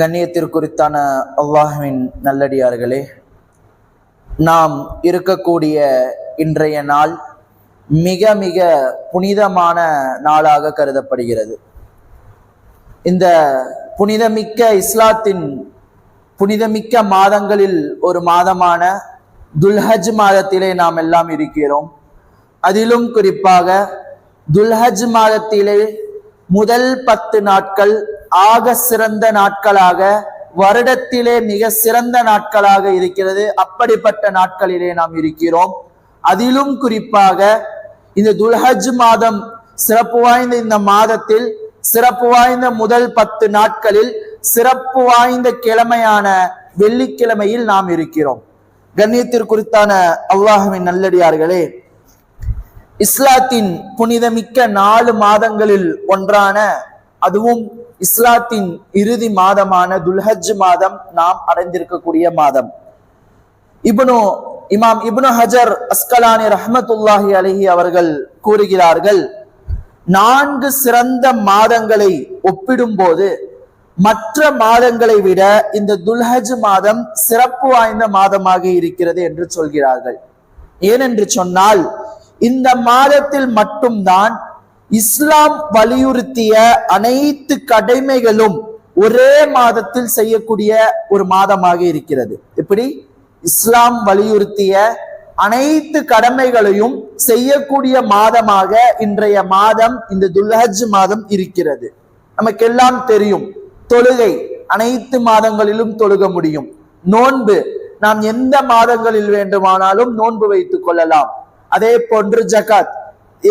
கண்ணியத்திற்குறித்தான அல்லாஹுவின் நல்லடியார்களே நாம் இருக்கக்கூடிய இன்றைய நாள் மிக மிக புனிதமான நாளாக கருதப்படுகிறது. இந்த புனிதமிக்க இஸ்லாத்தின் புனிதமிக்க மாதங்களில் ஒரு மாதமான துல்ஹஜ் மாதத்திலே நாம் எல்லாம் இருக்கிறோம். அதிலும் குறிப்பாக துல்ஹஜ் மாதத்திலே முதல் பத்து நாட்கள் ஆக சிறந்த நாட்களாக வருடத்திலே மிக சிறந்த நாட்களாக இருக்கிறது. அப்படிப்பட்ட நாட்களிலே நாம் இருக்கிறோம். அதிலும் குறிப்பாக இந்த துல்ஹஜ் மாதம் சிறப்பு வாய்ந்த இந்த மாதத்தில் சிறப்பு வாய்ந்த முதல் பத்து நாட்களில் சிறப்பு வாய்ந்த கிழமையான வெள்ளிக்கிழமையில் நாம் இருக்கிறோம். கண்ணியத்திற்குறித்தான அல்லாஹுவின் நல்லடியார்களே இஸ்லாத்தின் புனிதமிக்க நாலு மாதங்களில் ஒன்றான அதுவும் இஸ்லாத்தின் இறுதி மாதமான துல்ஹஜ் மாதம் நாம் அடைந்திருக்கக்கூடிய மாதம். இப்னு இமாம் இப்னு ஹஜர் அஸ்கலானி ரஹமத்துல்லாஹி அலஹி அவர்கள் கூறுகிறார்கள் நான்கு சிறந்த மாதங்களை ஒப்பிடும்போது மற்ற மாதங்களை விட இந்த துல்ஹஜ் மாதம் சிறப்பு வாய்ந்த மாதமாக இருக்கிறது என்று சொல்கிறார்கள். ஏனென்று சொன்னால் இந்த மாதத்தில் மட்டும்தான் இஸ்லாம் வலியுறுத்திய அனைத்து கடமைகளும் ஒரே மாதத்தில் செய்யக்கூடிய ஒரு மாதமாக இருக்கிறது. எப்படி? இஸ்லாம் வலியுறுத்திய அனைத்து கடமைகளையும் செய்யக்கூடிய மாதமாக இன்றைய மாதம் இந்த துல்ஹஜ் மாதம் இருக்கிறது. நமக்கெல்லாம் தெரியும் தொழுகை அனைத்து மாதங்களிலும் தொழுக முடியும். நோன்பு நாம் எந்த மாதங்களில் வேண்டுமானாலும் நோன்பு வைத்துக் கொள்ளலாம். அதே போன்று ஜகாத்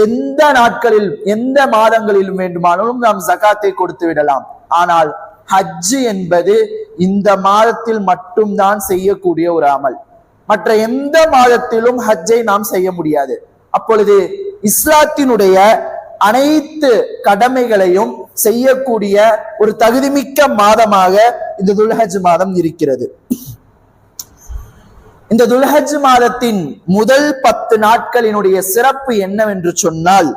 எந்த நாட்களில் எந்த மாதங்களிலும் வேண்டுமானாலும் நாம் ஜகாத்தை கொடுத்து விடலாம். ஆனால் ஹஜ் என்பது இந்த மாதத்தில் மட்டும்தான் செய்யக்கூடிய ஒரு அமல். மற்ற எந்த மாதத்திலும் ஹஜ்ஜை நாம் செய்ய முடியாது. அப்பொழுது இஸ்லாத்தினுடைய அனைத்து கடமைகளையும் செய்யக்கூடிய ஒரு தகுதிமிக்க மாதமாக இந்த துல்ஹஜ் மாதம் இருக்கிறது. இந்த துல்ஹஜ் மாதத்தின் முதல் பத்து நாட்களினுடைய சிறப்பு என்னவென்று சொன்னால்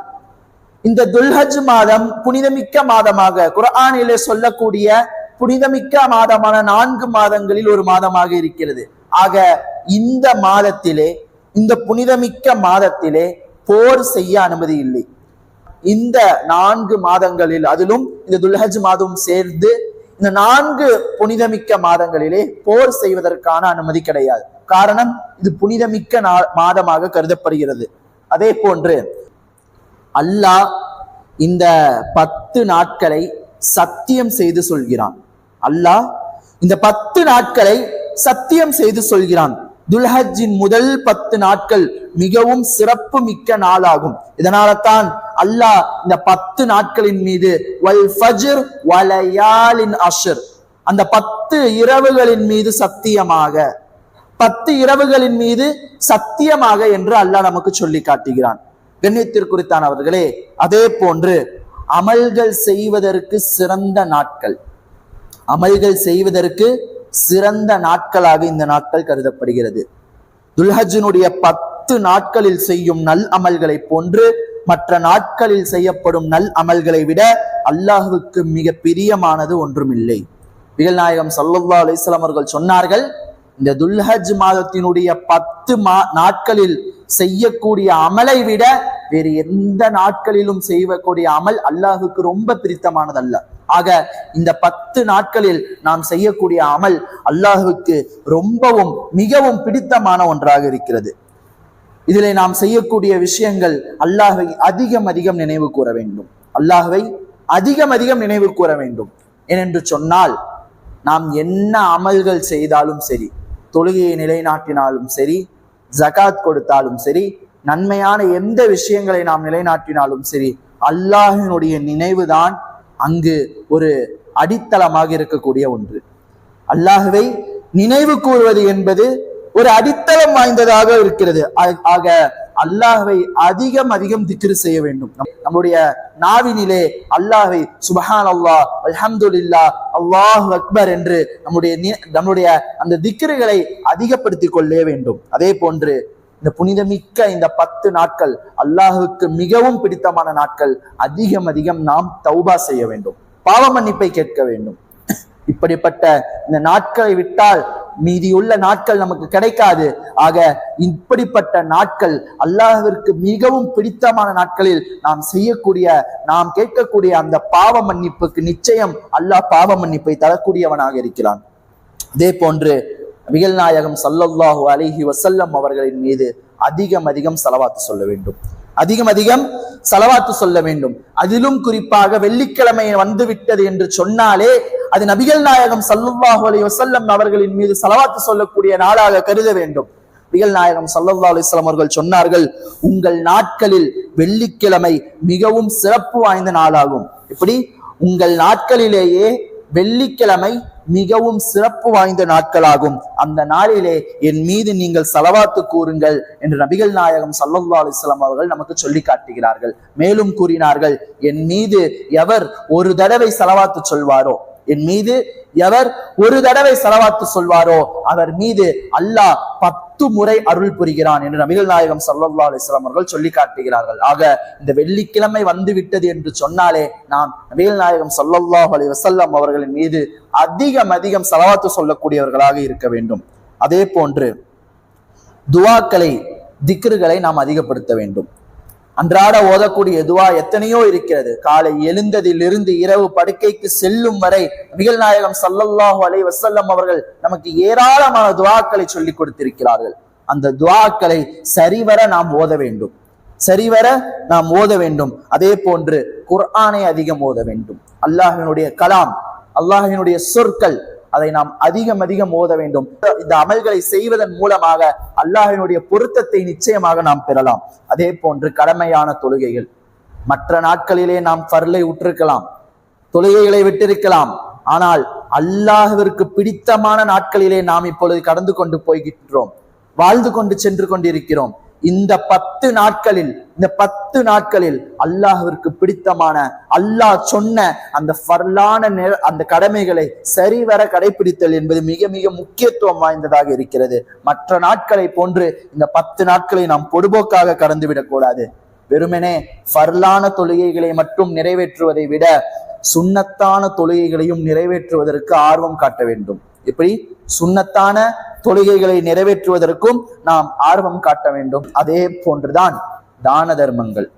இந்த துல்ஹஜ் மாதம் புனிதமிக்க மாதமாக குரானிலே சொல்லக்கூடிய புனிதமிக்க மாதமான நான்கு மாதங்களில் ஒரு மாதமாக இருக்கிறது. ஆக இந்த மாதத்திலே இந்த புனிதமிக்க மாதத்திலே போர் செய்ய அனுமதி இல்லை. இந்த நான்கு மாதங்களில் அதிலும் இந்த துல்ஹஜ் மாதம் சேர்ந்து இந்த நான்கு புனிதமிக்க மாதங்களிலே போர் செய்வதற்கான அனுமதி கிடையாது. காரணம் இது புனிதமிக்க மாதமாக கருதப்படுகிறது. அதே போன்று அல்லாஹ் இந்த பத்து நாட்களை சத்தியம் செய்து சொல்கிறான். அல்லாஹ் இந்த பத்து நாட்களை சத்தியம் செய்து சொல்கிறான். துல்ஹஜின் முதல் பத்து நாட்கள் மிகவும் சிறப்பு மிக்க நாளாகும். இதனால தான் அல்லாஹ் இந்த பத்து நாட்களின் மீது வல் ஃபஜ்ர் வலயாலின் அஷர். அந்த பத்து இரவுகளின் மீது சத்தியமாக பத்து இரவுகளின் மீது சத்தியமாக என்று அல்லாஹ் நமக்கு சொல்லி காட்டுகிறான். கண்ணியத்திற்குறித்தானவர்களே அதே போன்று அமல்கள் செய்வதற்கு சிறந்த நாட்கள். அமல்கள் செய்வதற்கு சிறந்த நாட்களாக இந்த நாட்கள் கருதப்படுகிறது. துல்ஹஜினுடைய பத்து நாட்களில் செய்யும் நல் அமல்களை போன்று மற்ற நாட்களில் செய்யப்படும் நல் அமல்களை விட அல்லாஹுக்கு மிக பிரியமானது ஒன்றுமில்லை. நிகழ்நாயகம் சல்லல்லா அலிஸ்லாம் அவர்கள் சொன்னார்கள் இந்த துல்ஹஜ் மாதத்தினுடைய பத்து மா நாட்களில் செய்யக்கூடிய அமலை விட வேறு எந்த நாட்களிலும் செய்யக்கூடிய அமல் அல்லாஹுக்கு ரொம்ப பிரித்தமானதல்ல. ஆக இந்த பத்து நாட்களில் நாம் செய்யக்கூடிய அமல் அல்லாஹுக்கு ரொம்பவும் மிகவும் பிடித்தமான ஒன்றாக இருக்கிறது. இதில் நாம் செய்யக்கூடிய விஷயங்கள் அல்லாஹை அதிகம் அதிகம் நினைவு கூற வேண்டும். அல்லாஹுவை அதிகம் அதிகம் நினைவு கூற வேண்டும். ஏனென்று சொன்னால் நாம் என்ன அமல்கள் செய்தாலும் சரி தொழுகையை நிலைநாட்டினாலும் சரி ஜகாத் கொடுத்தாலும் சரி நன்மையான எந்த விஷயங்களை நாம் நிலைநாட்டினாலும் சரி அல்லாஹினுடைய நினைவுதான் அங்கு ஒரு அடித்தளமாக இருக்கக்கூடிய ஒன்று. அல்லாஹுவை நினைவு கூறுவது என்பது ஒரு அடித்தளம் வாய்ந்ததாக இருக்கிறது. ஆக அல்லாஹை அதிகம் அதிகம் திக்ரு செய்ய வேண்டும். நம்முடைய நாவினிலே அல்லாஹை சுபஹான் அல்லா அல்ஹம்துல்லா அல்லாஹ் அக்பர் என்று நம்முடைய நம்முடைய அந்த திக்ருகளை அதிகப்படுத்திக் கொள்ளே வேண்டும். அதே போன்று இந்த புனிதமிக்க இந்த பத்து நாட்கள் அல்லாஹுக்கு மிகவும் பிடித்தமான நாட்கள். அதிகம் அதிகம் நாம் தௌபா செய்ய வேண்டும். பாவ மன்னிப்பை கேட்க வேண்டும். இப்படிப்பட்ட இந்த நாட்களை விட்டால் மீதியுள்ள நாட்கள் நமக்கு கிடைக்காது. ஆக இப்படிப்பட்ட நாட்கள் அல்லாஹிற்கு மிகவும் பிடித்தமான நாட்களில் நாம் செய்யக்கூடிய நாம் கேட்கக்கூடிய அந்த பாவ மன்னிப்புக்கு நிச்சயம் அல்லாஹ் பாவ மன்னிப்பை தரக்கூடியவனாக இருக்கிறான். அதே போன்று மிகல் நாயகம் சல்லல்லாஹு அலிஹி வசல்லம் அவர்களின் மீது அதிகம் அதிகம் செலவாத்து சொல்ல வேண்டும். அதிகம் அதிகம் செலவாத்து சொல்ல வேண்டும். அதிலும் குறிப்பாக வெள்ளிக்கிழமை வந்து விட்டது என்று சொன்னாலே அது நபிகள் நாயகம் சல்லுல்லாஹு அலி வசல்லம் அவர்களின் மீது செலவாத்து சொல்லக்கூடிய நாளாக கருத வேண்டும். நபிகள் நாயகம் சல்லல்லா அலிஸ்லாம் அவர்கள் சொன்னார்கள் உங்கள் நாட்களில் வெள்ளிக்கிழமை மிகவும் சிறப்பு வாய்ந்த நாளாகும். இப்படி உங்கள் நாட்களிலேயே வெள்ளிக்கிழமை மிகவும் சிறப்பு வாய்ந்த நாட்களாகும். அந்த நாளிலே என் மீது நீங்கள் செலவாத்து கூறுங்கள் என்று நபிகள் நாயகம் சல்லல்லா அலிஸ்லாம் அவர்கள் நமக்கு சொல்லி காட்டுகிறார்கள். மேலும் கூறினார்கள் என் மீது எவர் ஒரு தடவை செலவாத்து சொல்வாரோ? என் மீது எவர் ஒரு தடவை செலவாத்து சொல்வாரோ அவர் மீது அல்லாஹ் பத்து முறை அருள் புரிகிறான் என்று நபிகள் நாயகம் சல்லா அலிஸ்லாம் அவர்கள் சொல்லி காட்டுகிறார்கள். ஆக இந்த வெள்ளிக்கிழமை வந்து விட்டது என்று சொன்னாலே நாம் நபிகள் நாயகம் சல்லல்லாஹு அலி வசல்லாம் அவர்களின் மீது அதிகம் அதிகம் செலவாத்து சொல்லக்கூடியவர்களாக இருக்க வேண்டும். அதே போன்று துவாக்களை திக்ருகளை நாம் அதிகப்படுத்த வேண்டும். அன்றாட ஓதக்கூடிய துவா எத்தனையோ இருக்கிறது. காலை எழுந்ததிலிருந்து இரவு படுக்கைக்கு செல்லும் வரை நபிகள் நாயகம் சல்லல்லாஹு அலை வசல்லம் அவர்கள் நமக்கு ஏராளமான துவாக்களை சொல்லி கொடுத்திருக்கிறார்கள். அந்த துவாக்களை சரிவர நாம் ஓத வேண்டும். சரிவர நாம் ஓத வேண்டும். அதே போன்று குர்ஆனை அதிகம் ஓத வேண்டும். அல்லாஹினுடைய கலாம் அல்லாஹினுடைய சொற்கள் அதை நாம் அதிகம் அதிகம் ஓத வேண்டும். இந்த அமல்களை செய்வதன் மூலமாக அல்லாஹினுடைய பொருத்தத்தை நிச்சயமாக நாம் பெறலாம். அதே போன்று கடமையான தொழுகைகள். மற்ற நாட்களிலே நாம் பர்லை உற்றிருக்கலாம். தொழுகைகளை விட்டிருக்கலாம். ஆனால் அல்லாஹிற்கு பிடித்தமான நாட்களிலே நாம் இப்பொழுது கடந்து கொண்டு போய்கின்றோம். வாழ்ந்து கொண்டு சென்று கொண்டிருக்கிறோம். இந்த பத்து நாட்களில் இந்த பத்து நாட்களில் அல்லாஹிற்கு பிடித்தமான அல்லாஹ் சொன்ன அந்த ஃபர்லான அந்த கடமைகளை சரிவர கடைபிடித்தல் என்பது மிக மிக முக்கியத்துவம் வாய்ந்ததாக இருக்கிறது. மற்ற நாட்களை போன்று இந்த பத்து நாட்களை நாம் பொடுபோக்காக கடந்துவிடக்கூடாது வெறுமனே ஃபர்லான தொழுகைகளை மட்டும் நிறைவேற்றுவதை விட சுண்ணத்தான தொழுகைகளையும் நிறைவேற்றுவதற்கு ஆர்வம் காட்ட வேண்டும். எப்படி சுண்ணத்தான தொழுகைகளை நிறைவேற்றுவதற்கும் நாம் ஆர்வம் காட்ட வேண்டும். அதே போன்றுதான் தான தர்மங்கள்.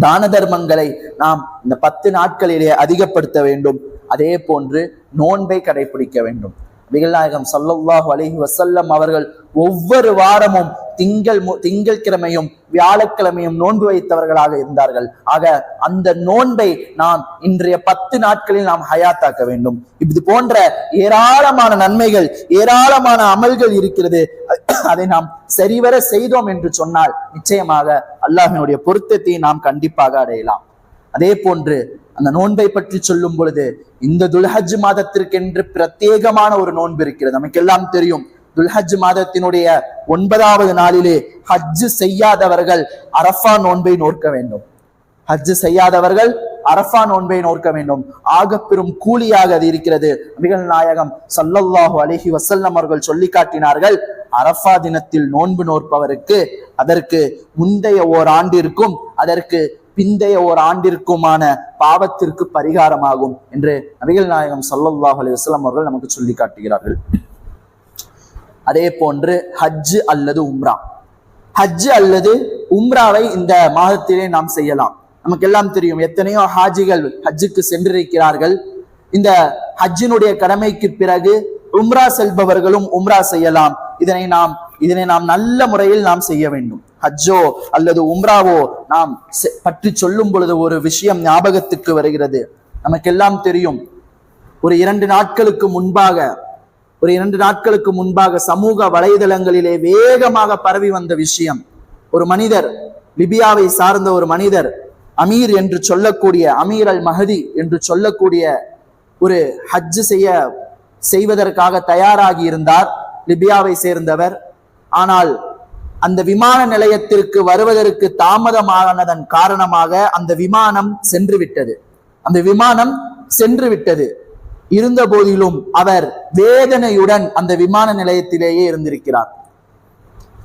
தான தர்மங்களை நாம் இந்த பத்து நாட்களிலே அதிகப்படுத்த வேண்டும். அதே போன்று நோன்பை கடைபிடிக்க வேண்டும். நபிகள் நாயகம் அலஹி வசல்லம் அவர்கள் ஒவ்வொரு வாரமும் திங்கள் மு- திங்கட்கிழமையும் வியாழக்கிழமையும் நோன்பு வைத்தவர்களாக இருந்தார்கள். ஆக அந்த நோன்பை நாம் இன்றைய பத்து நாட்களில் நாம் ஹயாத்தாக்க வேண்டும். இது போன்ற ஏராளமான நன்மைகள் ஏராளமான அமல்கள் இருக்கிறது. அதை நாம் சரிவர செய்தோம் என்று சொன்னால் நிச்சயமாக அல்லாஹினுடைய பொருத்தத்தை நாம் கண்டிப்பாக அடையலாம். அதே போன்று அந்த நோன்பை பற்றி சொல்லும் பொழுது இந்த துல்ஹஜ் மாதத்திற்கென்று பிரத்யேகமான ஒரு நோன்பு இருக்கிறது. நமக்கு எல்லாம் தெரியும் துல்ஹஜ் மாதத்தினுடைய ஒன்பதாவது நாளிலே ஹஜ் செய்யாதவர்கள் அரஃபா நோன்பை நோக்க வேண்டும். ஹஜ் செய்யாதவர்கள் அரஃபா நோன்பை நோக்க வேண்டும். ஆக பெரும் கூலியாக அது இருக்கிறது. மிகல் நாயகம் சல்லல்லாஹு அலஹி வசல்லம் அவர்கள் சொல்லி காட்டினார்கள் அரஃபா தினத்தில் நோன்பு நோற்பவருக்கு அதற்கு முந்தைய ஓர் ஆண்டிற்கும் அதற்கு பிந்தைய ஓர் ஆண்டிற்குமான பாவத்திற்கு பரிகாரமாகும் என்று நபிகள் நாயகம் ஸல்லல்லாஹு அலைஹி அவர்கள் நமக்கு சொல்லி காட்டுகிறார்கள். அதே போன்று ஹஜ் அல்லது உம்ரா. ஹஜ் அல்லது உம்ராவை இந்த மாதத்திலே நாம் செய்யலாம். நமக்கு எல்லாம் தெரியும் எத்தனையோ ஹாஜிகள் ஹஜ்ஜுக்கு சென்றிருக்கிறார்கள். இந்த ஹஜ்ஜினுடைய கடமைக்கு பிறகு உம்ரா செல்பவர்களும் உம்ரா செய்யலாம். இதனை நாம் இதனை நாம் நல்ல முறையில் நாம் செய்ய வேண்டும். ஹஜ்ஜோ அல்லது உம்ராவோ நாம் செ- பற்றி சொல்லும் பொழுது ஒரு விஷயம் ஞாபகத்துக்கு வருகிறது. நமக்கெல்லாம் தெரியும். ஒரு இரண்டு நாட்களுக்கு முன்பாக ஒரு இரண்டு நாட்களுக்கு முன்பாக சமூக வலைதளங்களிலே வேகமாக பரவி வந்த விஷயம். ஒரு மனிதர் லிபியாவை சார்ந்த ஒரு மனிதர் அமீர் என்று சொல்லக்கூடிய அமீர் அல் மஹதி என்று சொல்லக்கூடிய ஒரு ஹஜ் செய்ய செய்வதற்காக தயாராகி இருந்தார். லிபியாவை சேர்ந்தவர். ஆனால் அந்த விமான நிலையத்திற்கு வருவதற்கு தாமதமானதன் காரணமாக அந்த விமானம் சென்று விட்டது அந்த விமானம் சென்று விட்டது இருந்த போதிலும் அவர் வேதனையுடன் அந்த விமான நிலையத்திலேயே இருந்திருக்கிறார்.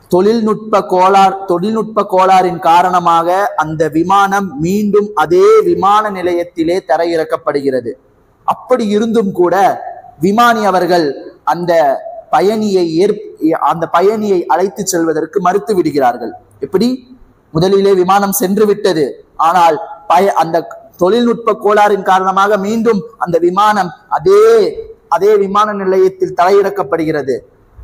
தொழில்நுட்ப கோளார் தொழில்நுட்ப கோளாறின் காரணமாக அந்த விமானம் மீண்டும் அதே விமான நிலையத்திலே தரையிறக்கப்படுகிறது. அப்படி இருந்தும் கூட விமானி அவர்கள் அந்த பயணியை ஏற் அந்த பயணியை அழைத்து செல்வதற்கு மறுத்து விடுகிறார்கள். எப்படி? முதலிலே விமானம் சென்று விட்டது. ஆனால் பய அந்த தொழில்நுட்ப கோளாறின் காரணமாக மீண்டும் அந்த விமானம் அதே அதே விமான நிலையத்தில் தலையிறக்கப்படுகிறது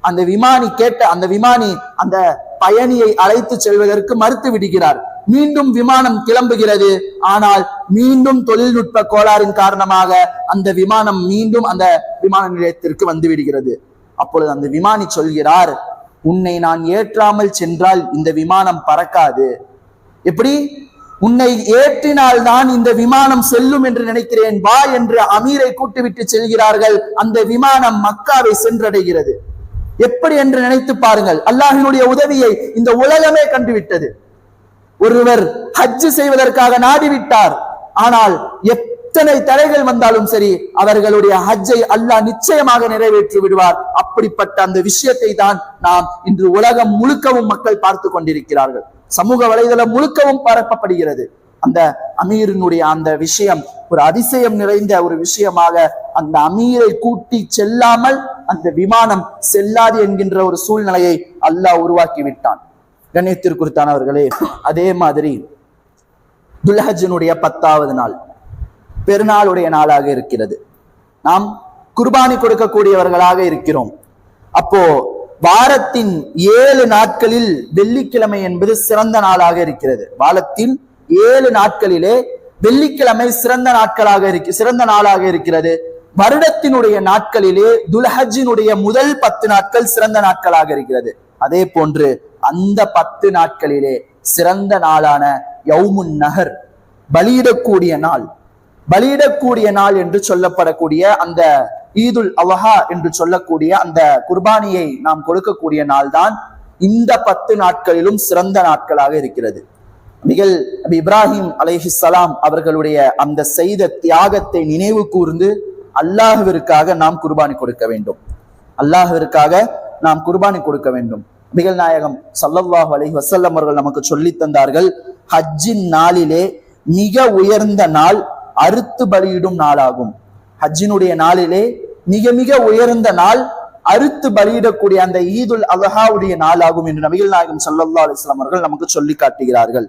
அந்த விமானி கேட்ட அந்த விமானி அந்த பயணியை அழைத்து செல்வதற்கு மறுத்து விடுகிறார். மீண்டும் விமானம் கிளம்புகிறது. ஆனால் மீண்டும் தொழில்நுட்ப கோளாறின் காரணமாக அந்த விமானம் மீண்டும் அந்த விமான நிலையத்திற்கு வந்து விடுகிறது. அப்பொழுது அந்த விமானி சொல்கிறார் உன்னை நான் ஏற்றாமல் சென்றால் இந்த விமானம் பறக்காது. எப்படி? உன்னை ஏற்றினால் தான் இந்த விமானம் செல்லும் என்று நினைக்கிறேன். வா என்று அமீரை கூட்டிவிட்டு செல்கிறார்கள். அந்த விமானம் மக்காவை சென்றடைகிறது. எப்படி என்று நினைத்து பாருங்கள். அல்லாஹினுடைய உதவியை இந்த உலகமே கண்டுவிட்டது. ஒருவர் ஹஜ் செய்வதற்காக நாடிவிட்டார். ஆனால் எத்தனை தடைகள் வந்தாலும் சரி அவர்களுடைய ஹஜ்ஜை அல்லாஹ் நிச்சயமாக நிறைவேற்றி விடுவார். அப்படிப்பட்ட அந்த விஷயத்தை தான் நாம் இன்று உலகம் முழுக்கவும் மக்கள் பார்த்து கொண்டிருக்கிறார்கள். சமூக வலைதளம் முழுக்கவும் பரப்பப்படுகிறது. அந்த அமீரினுடைய அந்த விஷயம் ஒரு அதிசயம் நிறைந்த ஒரு விஷயமாக அந்த அமீரை கூட்டி செல்லாமல் அந்த விமானம் செல்லாது என்கின்ற ஒரு சூழ்நிலையை அல்லாஹ் உருவாக்கி விட்டான் கண்ணியத்திற்குத்தானவர்களே அதே மாதிரி துல்ஹஜனுடைய பத்தாவது நாள். பெருநாளுடைய நாளாக இருக்கிறது. நாம் குர்பானி கொடுக்கக்கூடியவர்களாக இருக்கிறோம். அப்போ வாரத்தின் ஏழு நாட்களில் வெள்ளிக்கிழமை என்பது சிறந்த நாளாக இருக்கிறது. வாரத்தின் ஏழு நாட்களிலே வெள்ளிக்கிழமை சிறந்த நாட்களாக இருக்கு சிறந்த நாளாக இருக்கிறது. வருடத்தினுடைய நாட்களிலே துல்ஹஜினுடைய முதல் பத்து நாட்கள் சிறந்த நாட்களாக இருக்கிறது. அதே போன்று அந்த பத்து நாட்களிலே சிறந்த நாளான யவுமுன் நகர் பலியிடக்கூடிய நாள். பலியிடக்கூடிய நாள் என்று சொல்லப்படக்கூடிய அந்த ஈதுல் அவஹா என்று சொல்லக்கூடிய அந்த குர்பானியை நாம் கொடுக்கக்கூடிய நாள் தான் இந்த பத்து நாட்களிலும் சிறந்த நாட்களாக இருக்கிறது. மிகல் இப்ராஹிம் அலைஹிஸ்ஸலாம் அவர்களுடைய அந்த செய்த தியாகத்தை நினைவு கூர்ந்து அல்லாஹுவிற்காக நாம் குர்பானி கொடுக்க வேண்டும். அல்லாஹுவிற்காக நாம் குர்பானி கொடுக்க வேண்டும். மிகல் நாயகம் சல்லல்லாஹு அலைஹி வசல்லம் அவர்கள் நமக்கு சொல்லி தந்தார்கள் ஹஜ்ஜின் நாளிலே மிக உயர்ந்த நாள் அறுத்து பலியிடும் நாளாகும். ஹஜ்ஜினுடைய நாளிலே மிக மிக உயர்ந்த நாள் அறுத்து பலியிடக்கூடிய அந்த ஈதுல் அலஹாவுடைய நாளாகும் என்று நபிகள் நாயகம் சல்லல்லா அலிஸ்லாம் அவர்கள் நமக்கு சொல்லி காட்டுகிறார்கள்.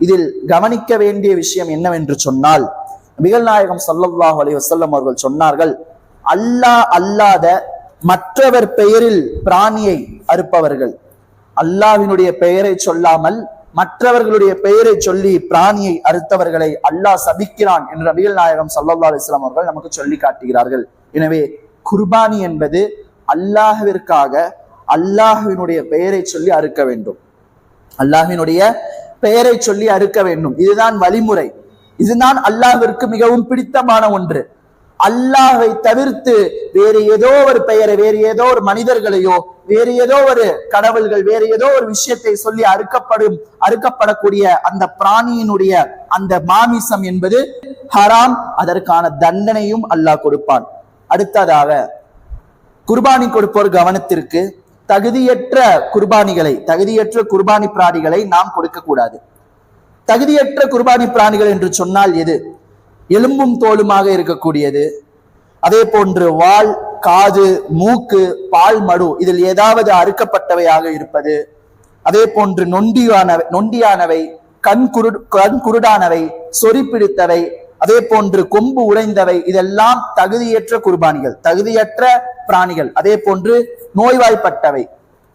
இதில் கவனிக்க வேண்டிய விஷயம் என்னவென்று சொன்னால் நபிகள் நாயகம் சல்லல்லாஹு அலி வசல்லம் அவர்கள் சொன்னார்கள் அல்லாஹ் அல்லாத மற்றவர் பெயரில் பிராணியை அறுப்பவர்கள். அல்லாவினுடைய பெயரை சொல்லாமல் மற்றவர்களுடைய பெயரை சொல்லி பிராணியை அறுத்தவர்களை அல்லாஹ் சபிக்கிறான் என்று வீல் நாயகம் சல்லல்லா அலிஸ்லாம் அவர்கள் நமக்கு சொல்லி காட்டுகிறார்கள். எனவே குர்பானி என்பது அல்லாஹ்விற்காக அல்லாஹுவினுடைய பெயரை சொல்லி அறுக்க வேண்டும். அல்லாஹினுடைய பெயரை சொல்லி அறுக்க வேண்டும். இதுதான் வழிமுறை. இதுதான் அல்லாஹிற்கு மிகவும் பிடித்தமான ஒன்று. அல்லாஹை தவிர்த்து வேறு ஏதோ ஒரு பெயரை வேறு ஏதோ ஒரு மனிதர்களையோ வேறு ஏதோ ஒரு கடவுள்கள் வேறு ஏதோ ஒரு விஷயத்தை சொல்லி அறுக்கப்படும் அறுக்கப்படக்கூடிய அந்த பிராணியினுடைய அந்த மாமிசம் என்பது ஹராம். அதற்கான தண்டனையும் அல்லாஹ் கொடுப்பான். அடுத்ததாக குர்பானி கொடுப்போர் கவனத்திற்கு தகுதியற்ற குர்பானிகளை தகுதியற்ற குர்பானி பிராணிகளை நாம் கொடுக்க கூடாது தகுதியற்ற குர்பானி பிராணிகள் என்று சொன்னால் எது? எலும்பும் தோலுமாக இருக்கக்கூடியது. அதே போன்று வால் காது மூக்கு பால் மடு இதில் ஏதாவது அறுக்கப்பட்டவையாக இருப்பது. அதே போன்று நொண்டியானவை நொண்டியானவை கண் குரு கண் குருடானவை சொறி பிடித்தவை அதே போன்று கொம்பு உடைந்தவை இதெல்லாம் தகுதியற்ற குர்பானிகள் தகுதியற்ற பிராணிகள் அதே போன்று நோய்வாய்ப்பட்டவை.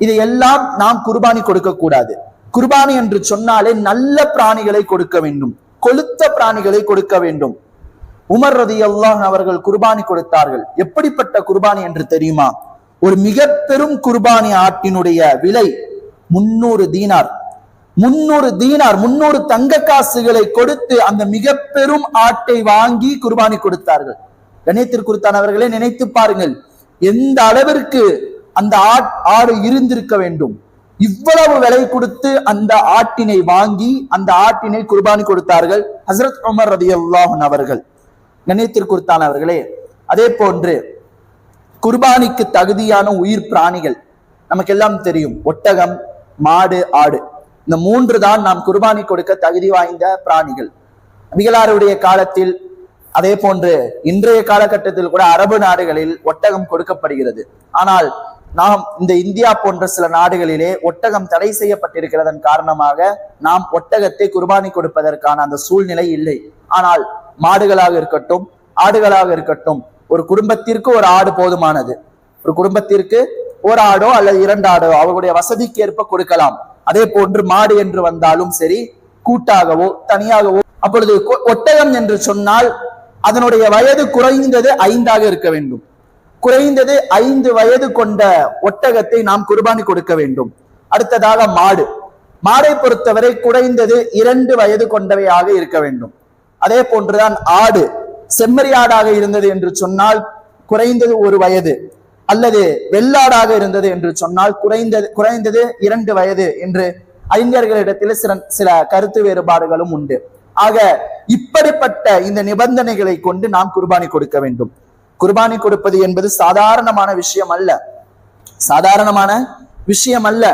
இது எல்லாம் நாம் குர்பானி கொடுக்க கூடாது குர்பானி என்று சொன்னாலே நல்ல பிராணிகளை கொடுக்க வேண்டும். கொளுத்த பிராணிகளை கொடுக்க வேண்டும். உமர் ரதி அல்லாஹ் அவர்கள் குர்பானி கொடுத்தார்கள். எப்படிப்பட்ட குர்பானி என்று தெரியுமா? ஒரு மிக பெரும் குர்பானி ஆட்டினுடைய விலை முன்னூறு தீனார். முன்னூறு தீனார் முன்னூறு தங்க காசுகளை கொடுத்து அந்த மிக பெரும் ஆட்டை வாங்கி குர்பானி கொடுத்தார்கள். கணேத்திற்குத்தானவர்களே நினைத்து பாருங்கள். எந்த அளவிற்கு அந்த ஆட் ஆடு இருந்திருக்க வேண்டும். இவ்வளவு விலை கொடுத்து அந்த ஆட்டினை வாங்கி அந்த ஆட்டினை குர்பானி கொடுத்தார்கள் ஹசரத் உமர் ரதி அவர்கள். கண்ணியத்திற்குத்தானவர்களே அதே போன்று குர்பானிக்கு தகுதியான உயிர் பிராணிகள் நமக்கெல்லாம் தெரியும். ஒட்டகம் மாடு ஆடு. இந்த மூன்று தான் நாம் குர்பானி கொடுக்க தகுதி வாய்ந்த பிராணிகள். நபிகளாருடைய காலத்தில் அதே போன்று இன்றைய காலகட்டத்தில் கூட அரபு நாடுகளில் ஒட்டகம் கொடுக்கப்படுகிறது. ஆனால் நாம் இந்த இந்தியா போன்ற சில நாடுகளிலே ஒட்டகம் தடை செய்யப்பட்டிருக்கிறதன் காரணமாக நாம் ஒட்டகத்தை குர்பானி கொடுப்பதற்கான அந்த சூழ்நிலை இல்லை. ஆனால் மாடுகளாக இருக்கட்டும் ஆடுகளாக இருக்கட்டும் ஒரு குடும்பத்திற்கு ஒரு ஆடு போதுமானது. ஒரு குடும்பத்திற்கு ஒரு ஆடோ அல்லது இரண்டு ஆடோ அவர்களுடைய வசதிக்கு ஏற்ப கொடுக்கலாம். அதே போன்று மாடு என்று வந்தாலும் சரி கூட்டாகவோ தனியாகவோ அப்பொழுது ஒட்டகம் என்று சொன்னால் அதனுடைய வயது குறைந்தது ஐந்தாக இருக்க வேண்டும். குறைந்தது ஐந்து வயது கொண்ட ஒட்டகத்தை நாம் குர்பானி கொடுக்க வேண்டும். அடுத்ததாக மாடு. மாடை பொறுத்தவரை குறைந்தது இரண்டு வயது கொண்டவையாக இருக்க வேண்டும். அதே போன்றுதான் ஆடு செம்மறி ஆடாக இருந்தது என்று சொன்னால் குறைந்தது ஒரு வயது அல்லது வெள்ளாடாக இருந்தது என்று சொன்னால் குறைந்தது குறைந்தது இரண்டு வயது என்று அறிஞர்களிடத்தில் சில சில கருத்து வேறுபாடுகளும் உண்டு. ஆக இப்படிப்பட்ட இந்த நிபந்தனைகளை கொண்டு நாம் குர்பானி கொடுக்க வேண்டும். குர்பானி கொடுப்பது என்பது சாதாரணமான விஷயம் அல்ல. சாதாரணமான விஷயம் அல்ல.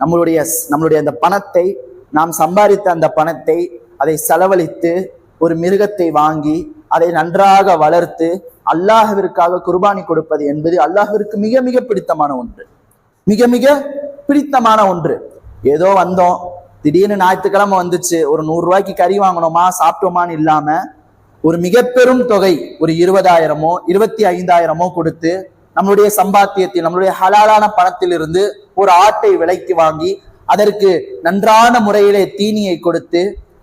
நம்மளுடைய நம்மளுடைய அந்த பணத்தை நாம் சம்பாதித்த அந்த பணத்தை அதை செலவழித்து ஒரு மிருகத்தை வாங்கி அதை நன்றாக வளர்த்து அல்லாஹவிற்காக குர்பானி கொடுப்பது என்பது அல்லாஹிற்கு மிக மிக பிடித்தமான ஒன்று. மிக மிக பிடித்தமான ஒன்று. ஏதோ வந்தோம். திடீர்னு ஞாயிற்றுக்கிழமை வந்துச்சு. ஒரு நூறு ரூபாய்க்கு கறி வாங்கினோமா சாப்பிட்டோமான்னு இல்லாம ஒரு மிக பெரும் தொகை ஒரு இருபதாயிரமோ இருபத்தி ஐந்தாயிரமோ கொடுத்து நம்மளுடைய சம்பாத்தியத்தில் நம்மளுடைய ஹலாலான பணத்திலிருந்து ஒரு ஆட்டை விலைக்கு வாங்கி அதற்கு நன்றான முறையிலே தீனியை கொடுத்து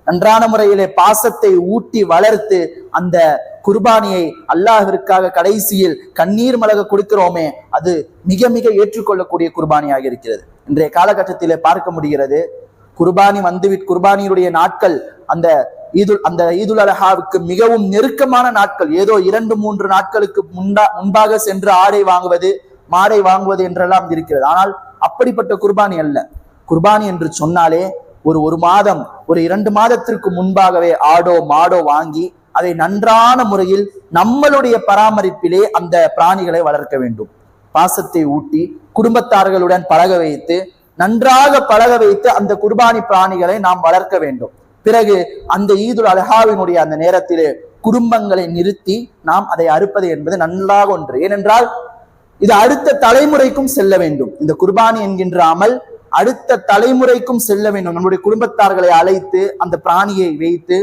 நன்றான முறையிலே பாசத்தை ஊட்டி வளர்த்து அந்த குர்பானியை அல்லாஹிற்காக கடைசியில் கண்ணீர் மலக கொடுக்கிறோமே அது மிக மிக ஏற்றுக்கொள்ளக்கூடிய குர்பானியாக இருக்கிறது. இன்றைய காலகட்டத்திலே பார்க்க முடிகிறது குர்பானி வந்துவிட் குர்பானியுடைய நாட்கள் அந்த ஈதுல் அந்த ஈதுல் அலஹாவுக்கு மிகவும் நெருக்கமான நாட்கள். ஏதோ இரண்டு மூன்று நாட்களுக்கு முன்பா முன்பாக சென்று ஆடை வாங்குவது மாடை வாங்குவது என்றெல்லாம் இருக்கிறது. ஆனால் அப்படிப்பட்ட குர்பானி அல்ல. குர்பானி என்று சொன்னாலே ஒரு ஒரு மாதம் ஒரு இரண்டு மாதத்திற்கு முன்பாகவே ஆடோ மாடோ வாங்கி அதை நன்றான முறையில் நம்மளுடைய பராமரிப்பிலே அந்த பிராணிகளை வளர்க்க வேண்டும். பாசத்தை ஊட்டி குடும்பத்தார்களுடன் பழக வைத்து நன்றாக பழக வைத்து அந்த குர்பானி பிராணிகளை நாம் வளர்க்க வேண்டும். பிறகு அந்த ஈதுல் அல்ஹாவினுடைய அந்த நேரத்திலே குடும்பங்களை நிறுத்தி நாம் அதை அறுப்பது என்பது நன்றாக ஒன்று. ஏனென்றால் இது அடுத்த தலைமுறைக்கும் செல்ல வேண்டும். இந்த குர்பானி என்கின்ற அமல் அடுத்த தலைமுறைக்கும் செல்ல வேண்டும். நம்முடைய குடும்பத்தார்களை அழைத்து அந்த பிராணியை வைத்து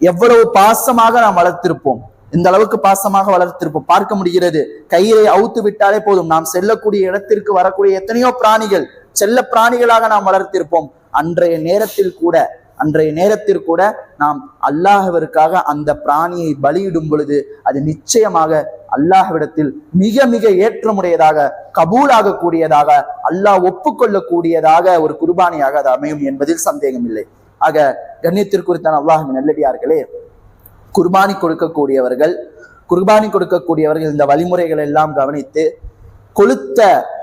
எவ்வளவு பாசமாக நாம் வளர்த்திருப்போம். இந்த அளவுக்கு பாசமாக வளர்த்திருப்போம். பார்க்க முடிகிறது. கயிறை அவுத்து விட்டாலே போதும். நாம் செல்லக்கூடிய இடத்திற்கு வரக்கூடிய எத்தனையோ பிராணிகள் செல்ல பிராணிகளாக நாம் வளர்த்திருப்போம். அன்றைய நேரத்தில் கூட அன்றைய நேரத்தில் கூட நாம் அல்லாஹவருக்காக அந்த பிராணியை பலியிடும் பொழுது அது நிச்சயமாக அல்லாஹ்விடத்தில் மிக மிக ஏற்றமுடையதாக கபூலாக கூடியதாக அல்லாஹ் ஒப்புக்கொள்ளக்கூடியதாக ஒரு குர்பானியாக அது அமையும் என்பதில் சந்தேகம் இல்லை ஆக கண்ணியத்திற்குறித்தான அல்லாஹின் நல்லடியார்களே குர்பானி கொடுக்கக்கூடியவர்கள் குர்பானி கொடுக்கக்கூடியவர்கள் இந்த வழிமுறைகள் எல்லாம் கவனித்து கொளுத்த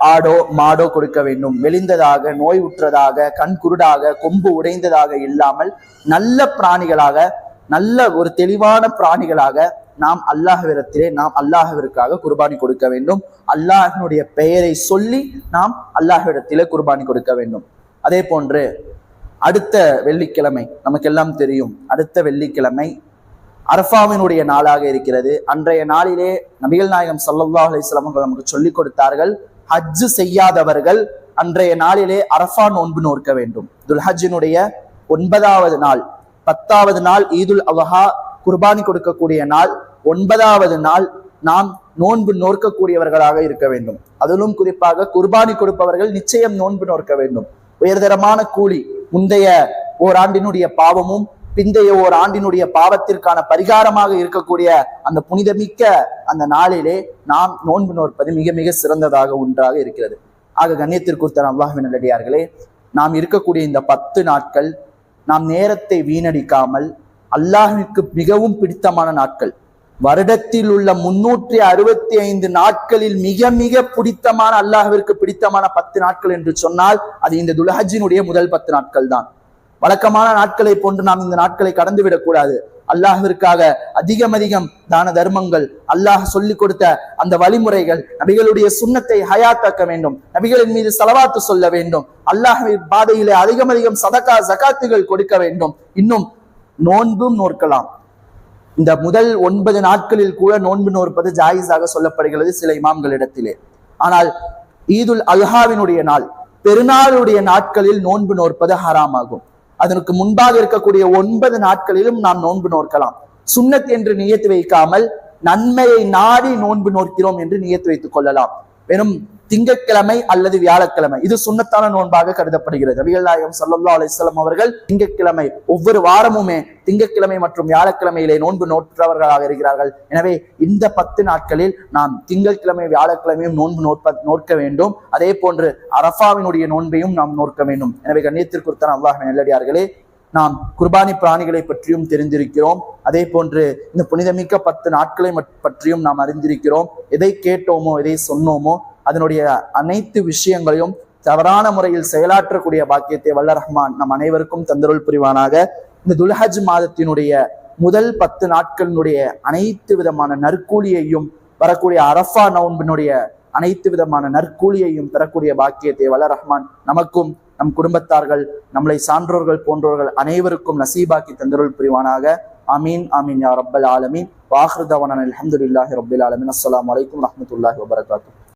ஆடோ மாடோ கொடுக்க வேண்டும். மெலிந்ததாக நோய் உற்றதாக கண் குருடாக கொம்பு உடைந்ததாக இல்லாமல் நல்ல பிராணிகளாக நல்ல ஒரு தெளிவான பிராணிகளாக நாம் அல்லாஹ்விடத்திலே நாம் அல்லாஹ்விற்காக குர்பானி கொடுக்க வேண்டும். அல்லாஹினுடைய பெயரை சொல்லி நாம் அல்லாஹ்விடத்திலே குர்பானி கொடுக்க வேண்டும். அதே போன்று அடுத்த வெள்ளிக்கிழமை நமக்கெல்லாம் தெரியும் அடுத்த வெள்ளிக்கிழமை அரஃபாவினுடைய நாளாக இருக்கிறது. அன்றைய நாளிலே நபிகள் நாயகம் ஸல்லல்லாஹு அலைஹி அவர்கள் நமக்கு சொல்லிக் கொடுத்தார்கள் ஹஜ்ஜு செய்யாதவர்கள் அன்றைய நாளிலே அரஃபா நோன்பு நோக்க வேண்டும். துல்ஹஜ்ஜினுடைய ஒன்பதாவது நாள் பத்தாவது நாள் ஈதுல் அவஹா குர்பானி கொடுக்கக்கூடிய நாள். ஒன்பதாவது நாள் நாம் நோன்பு நோற்கக்கூடியவர்களாக இருக்க வேண்டும். அதிலும் குறிப்பாக குர்பானி கொடுப்பவர்கள் நிச்சயம் நோன்பு நோக்க வேண்டும். உயர்தரமான கூலி முந்தைய ஓராண்டினுடைய பாவமும் பிந்தைய ஓர் ஆண்டினுடைய பாவத்திற்கான பரிகாரமாக இருக்கக்கூடிய அந்த புனிதமிக்க அந்த நாளிலே நாம் நோன்பு நோற்பது மிக மிக சிறந்ததாக ஒன்றாக இருக்கிறது. ஆக கண்ணியத்திற்குத்தன் அல்லாஹின் நல்லடியார்களே நாம் இருக்கக்கூடிய இந்த பத்து நாட்கள் நாம் நேரத்தை வீணடிக்காமல் அல்லாஹிற்கு மிகவும் பிடித்தமான நாட்கள். வருடத்தில் உள்ள முன்னூற்றி அறுபத்தி ஐந்து நாட்களில் மிக மிக பிடித்தமான அல்லாஹிற்கு பிடித்தமான பத்து நாட்கள் என்று சொன்னால் அது இந்த துலஹஜினுடைய முதல் பத்து நாட்கள் தான். வழக்கமான நாட்களை போன்று நாம் இந்த நாட்களை கடந்து விடக்கூடாது. அல்லாஹிற்காக அதிகம் அதிகம் தான தர்மங்கள் அல்லாஹ் சொல்லிக் கொடுத்த அந்த வழிமுறைகள் நபிகளுடைய சுண்ணத்தை ஹயாத்தாக்க வேண்டும். நபிகளின் மீது செலவாத்து சொல்ல வேண்டும். அல்லாஹின் பாதையிலே அதிகம் அதிகம் சதகா ஜகாத்துகள் கொடுக்க வேண்டும். இன்னும் நோன்பும் நோக்கலாம் இந்த முதல் ஒன்பது நாட்களில் கூட நோன்பு நோற்பது ஜாயிஸாக சொல்லப்படுகிறது சில இமாம்களிடத்திலே. ஆனால் ஈதுல் அல்ஹாவினுடைய நாள் பெருநாளுடைய நாட்களில் நோன்பு நோற்பது ஹராமாகும். அதற்கு முன்பாக இருக்கக்கூடிய ஒன்பது நாட்களிலும் நாம் நோன்பு நோக்கலாம் சுண்ணத் என்று நியத்து வைக்காமல் நன்மையை நாடி நோன்பு நோக்கிறோம் என்று நியத்து வைத்துக் கொள்ளலாம். வெறும் திங்கட்கிழமை அல்லது வியாழக்கிழமை. இது சுண்ணத்தான நோன்பாக கருதப்படுகிறது. நபிகள் நாயகம் சல்லா அலிஸ்லாம் அவர்கள் திங்கட்கிழமை ஒவ்வொரு வாரமுமே திங்கட்கிழமை மற்றும் வியாழக்கிழமையிலே நோன்பு நோற்றவர்களாக இருக்கிறார்கள். எனவே இந்த பத்து நாட்களில் நாம் திங்கட்கிழமை வியாழக்கிழமையும் நோன்பு நோற்ப நோக்க வேண்டும். அதே போன்று அரஃபாவினுடைய நோன்பையும் நாம் நோக்க வேண்டும். எனவே கண்ணியத்திற்குத்தான் அல்லாஹ் நல்லடியார்களே நாம் குர்பானி பிராணிகளை பற்றியும் தெரிந்திருக்கிறோம். அதே போன்று இந்த புனிதமிக்க பத்து நாட்களை பற்றியும் நாம் அறிந்திருக்கிறோம். எதை கேட்டோமோ எதை சொன்னோமோ அதனுடைய அனைத்து விஷயங்களையும் தவறான முறையில் செயலாற்றக்கூடிய பாக்கியத்தை வல்ல ரஹ்மான் நம் அனைவருக்கும் தந்தருள் புரிவானாக. இந்த துல்ஹஜ் மாதத்தினுடைய முதல் பத்து நாட்களினுடைய அனைத்து விதமான நற்கூலியையும் வரக்கூடிய அரஃபா நவம்பினுடைய அனைத்து விதமான நற்கூலியையும் பெறக்கூடிய பாக்கியத்தை வல்ல ரஹ்மான் நமக்கும் நம் குடும்பத்தார்கள் நம்மளை சான்றோர்கள் போன்றோர்கள் அனைவருக்கும் நசீபாக்கி தந்தருள் புரிவானாக. அமீன் அமீன் யா ரப்பல் ஆலமீன். வாஹ்ருதவனன் அலமதுல்லாஹி ரப்பில் ஆலமின். அஸ்லாம் வலைக்கம் வரஹ்மத்துல்லாஹி வபரகாத்துஹு.